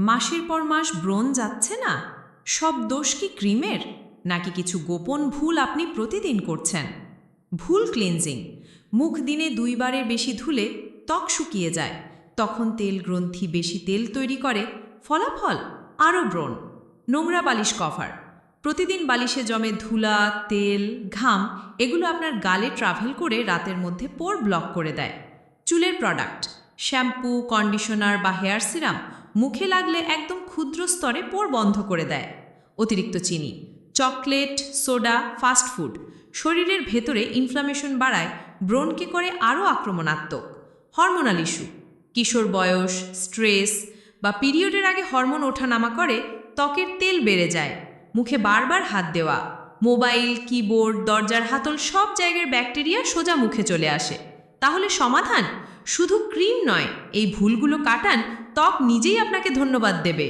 মাসের পর মাস ব্রণ যাচ্ছে না? সব দোষ কি ক্রিমের? নাকি কিছু গোপন ভুল আপনি প্রতিদিন করছেন? ভুল ক্লিনজিং। মুখ দিনে দুইবারের বেশি ধুলে ত্বক শুকিয়ে যায়। তখন তেল গ্রন্থি বেশি তেল তৈরি করে। ফলাফল? আরও ব্রণ। নোংরা বালিশ কভার। প্রতিদিন বালিশে জমে ধুলা, তেল, ঘাম, এগুলো আপনার গালে ট্রাভেল করে রাতের মধ্যে পোর ব্লক করে দেয়। চুলের প্রোডাক্ট। শ্যাম্পু, কন্ডিশনার বা হেয়ার সিরাম মুখে লাগলে একদম ক্ষুদ্র স্তরে পোর বন্ধ করে দেয়। অতিরিক্ত চিনি, চকলেট, সোডা, ফাস্ট ফুড। শরীরের ভেতরে ইনফ্লামেশন বাড়ায় ব্রণকে করে আরও আক্রমণাত্মক। হরমোনাল ইস্যু কিশোর বয়স স্ট্রেস বা পিরিয়ডের আগে হরমোন ওঠানামা করে ত্বকের তেল বেড়ে যায়। মুখে বারবার হাত দেওয়া মোবাইল কিবোর্ড দরজার হাতল সব জায়গার ব্যাকটেরিয়া সোজা মুখে চলে আসে। তাহলে সমাধান? শুধু ক্রিম নয় এই ভুলগুলো কাটান ত্বক নিজেই আপনাকে ধন্যবাদ দেবে।